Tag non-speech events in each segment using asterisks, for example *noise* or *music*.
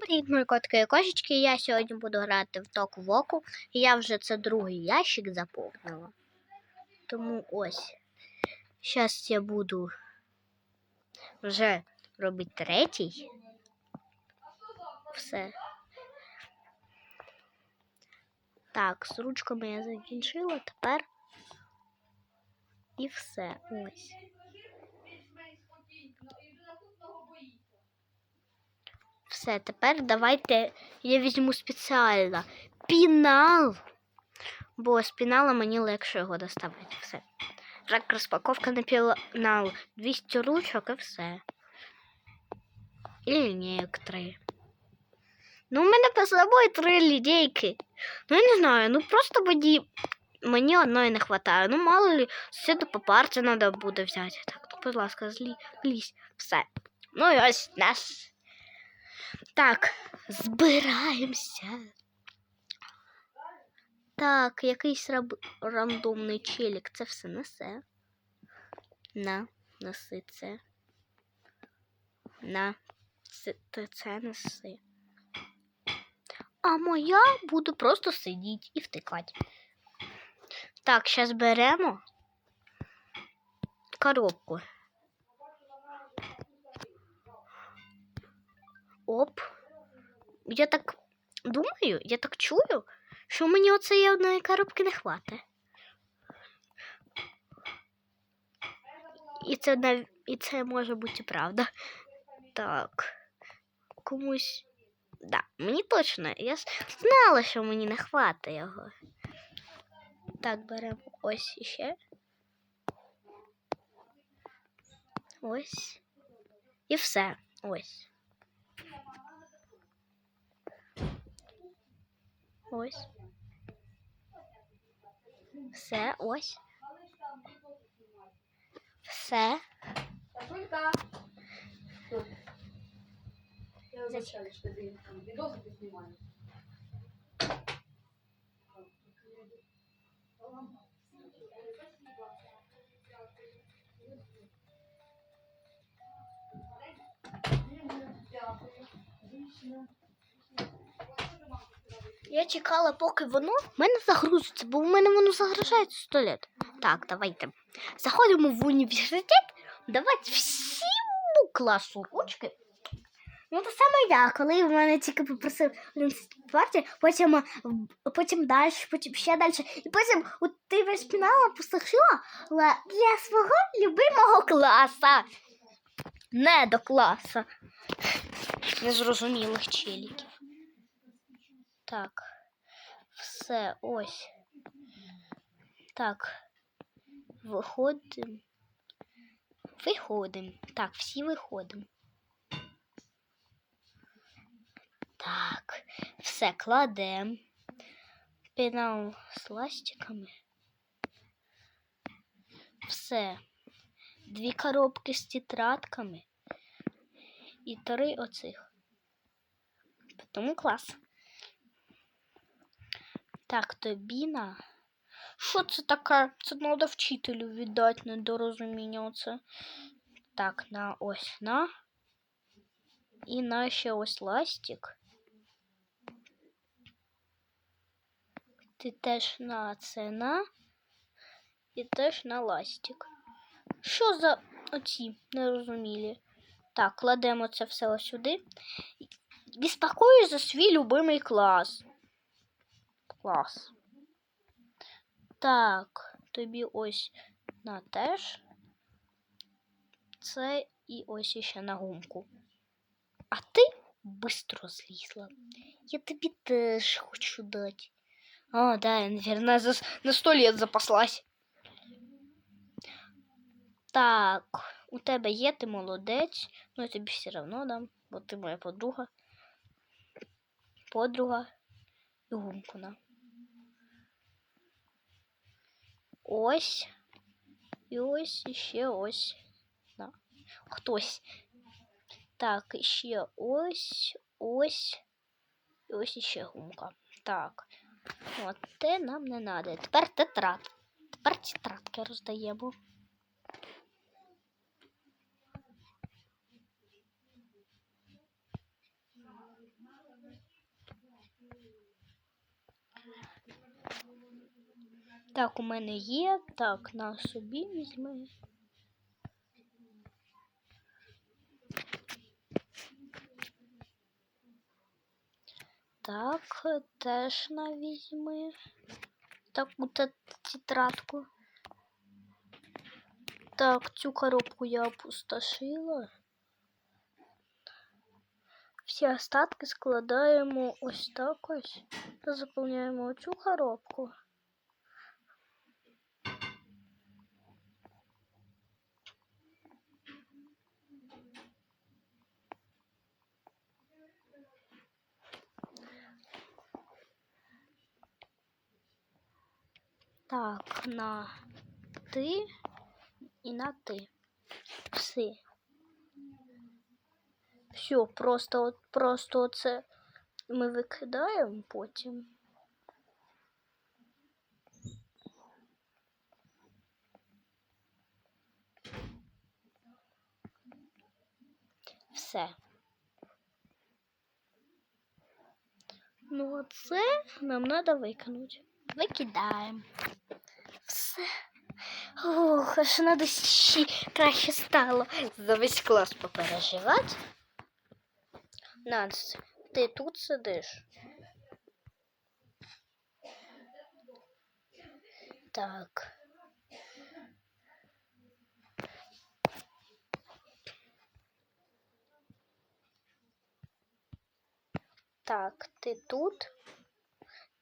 Привіт, мої котики і кошечки. Я сьогодні буду грати в ток воку. Я вже це другий ящик заповнила. Тому ось. Зараз я буду вже робити третій. Все. Так, з ручками я закінчила, тепер і все. Ось. Все, тепер давайте я візьму спеціально пінал. Бо з пінала мені легше його доставати. Все. Так, розпаковка на пінал. 200 ручок і все. І лінійок три. Ну, у мене по собою три лінійки. Ну, я не знаю, ну просто мені, мені одної не вистачає. Ну, мало ли, сюди по парті треба буде взяти. Так, ну, будь ласка, злі, лізь. Все. Ну і ось наш так, збираємося. Так, якийсь раб... рандомний челік це все несе. На, неси це. На, це, це неси. А моя буде просто сидіти і втикати. Так, зараз беремо коробку. Оп. Я так думаю, я так чую, що мені оцеї одної коробки не хватить. І це нав... і це може бути правда. Так. Комусь. Да, мені точно. Я знала, що мені не хватить його. Так, беремо ось іще. Ось. І все. Ось. Ось. Все, ось. Все. Сашулька. Я вибачаю, що ти там відоси ти знімаєш. Я чекала, поки воно в мене загрузиться, бо в мене воно загружається 100 лет. Так, давайте. Заходимо в університет, давати всьому класу ручки. Ну, те саме я, коли в мене тільки попросив партії, потім, е, потім далі, потім ще далі. І потім у ти весь пінала постачила для свого любимого класа. Не до класа. Незрозумілих челіків. Так. Все, ось. Так. Виходимо. Виходимо. Так, всі виходимо. Так, все кладемо. Пенал з ластиками. Все. Дві коробки з тетрадками. І три оцих. Тому клас. Так, тобі на. Що це таке? Це треба вчителю віддати недорозуміння оце. Так, на ось на. І на ще ось ластик. Ти теж на це на. І теж на ластик. Що за оці нерозумілі? Так, кладемо це все ось сюди. Безпокоюсь за свій любимий клас. Клас. Так, тобі ось на теж. Це і ось іще на гумку. А ти бистро злізла. Я тобі теж хочу дати. А, да, я, наверное, за, на сто лет запаслась. Так, у тебе є, ти молодець. Ну, я тобі все одно дам, бо ти моя подруга. Подруга. І гумку на. Ось. І ось і ще ось. Да. Хтось. Так, ще ось, ось. І ось іще гумка. Так. От те нам не треба. Тепер тетрад. Тепер тетрадки роздаємо. Так, у мене є. Так, на собі візьми. Так, теж на візьми. Таку те- тетрадку. Так, цю коробку я опустошила. Всі остатки складаємо ось так ось та заповняємо цю коробку. Так, на ти і на ти. Все. Все, просто от просто це ми викидаємо потім. Все. Ну, це нам треба викинути. Викидаємо. Все. Ох, аж на душі краще стало. За весь клас попереживати. Настя, ти тут сидиш? Так. Так, ти тут?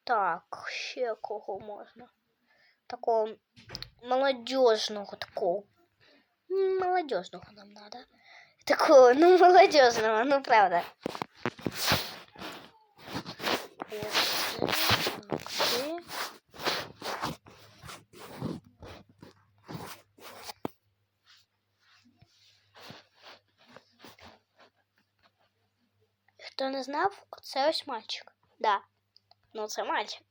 Так, ще кого можна? Такого молодежного такого. Молодежного нам надо. Такого, ну, молодежного, ну правда. Хто не знав, це ось мальчик. Да. Ну, це мальчик.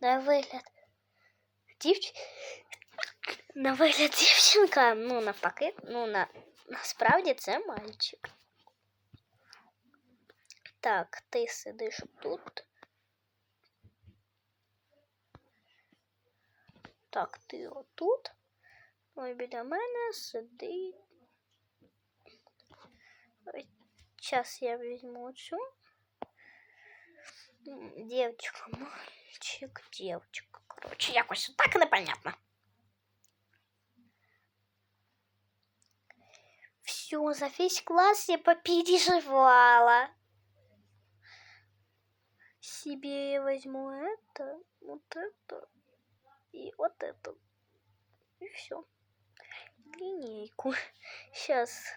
На вигляд Дівч... На вигляд дівчинка, ну навпаки, ну на насправді це мальчик. Так, ти сидиш тут. Так, ти отут. Ой, біля мене сидить. Зараз я візьму цю. М, Дівчинка, мальчик, дівчинка. Коротше, якось так непонятно. Все, за весь класс я попереживала. Себе я возьму это, вот это и вот это. И все. Линейку. Сейчас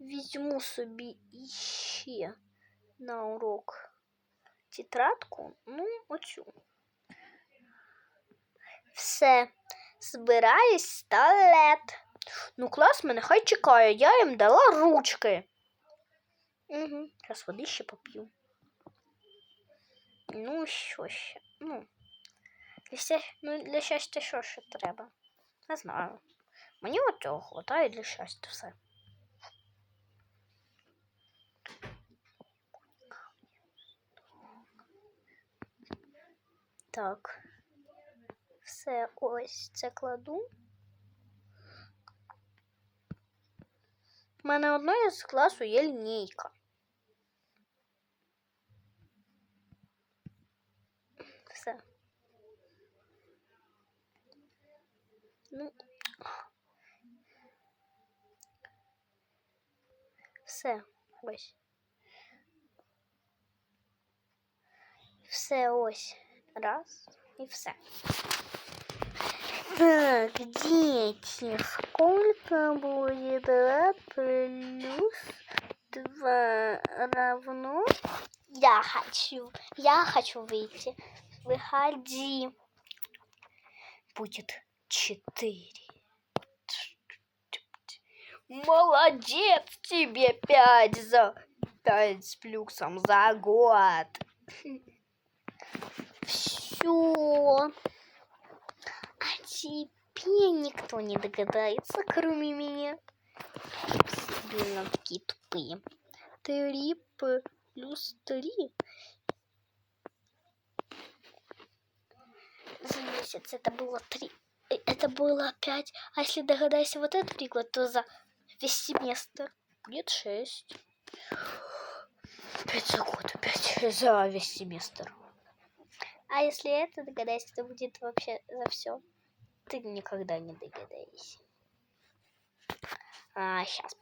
візьму собі іще на урок тетрадку, ну, оцю. Все, збираюсь в туалет. Ну, клас мене хай чекає, я їм дала ручки. Угу. Зараз води ще поп'ю. Ну, що ще? Ну, для, ну, для щастя що ще треба? Не знаю. Мені от цього хватає для щастя все. Так. Все, ось це кладу. У мене одної з класу є лінійка. Все. Ну. Все, ось. Все ось. Раз и все. Так, дети, сколько будет 2 плюс 2 равно... Я хочу, я хочу выйти. Выходи. Будет 4. Молодец тебе 5 за 5 с плюсом за год. *laughs* Все. Теперь никто не догадается, кроме меня. Блин, такие тупые. Три плюс три. месяц это было три. э, Это было пять. А если догадайся вот этот приклад, то за весь семестр будет шесть. Пять за год, пять *laughs* за весь семестр. А если это догадайся, то будет вообще за все Ты никогда не догадаешься. А, сейчас,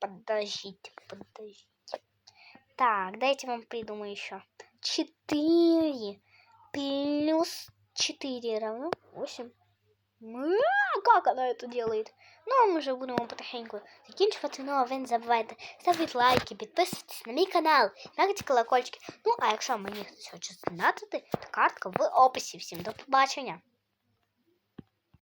подождите, подождите. Так, дайте вам придумаю еще. Четыре плюс четыре равно восемь. Ну, как она это делает? Ну, а ми вже будемо потихеньку закінчувати. Ну, а ви не забувайте ставити лайки, підписуватись на мій канал, мягкати колокольчики. Ну, а якщо мені хтось хоче знати, то картка в описі. Всім до побачення.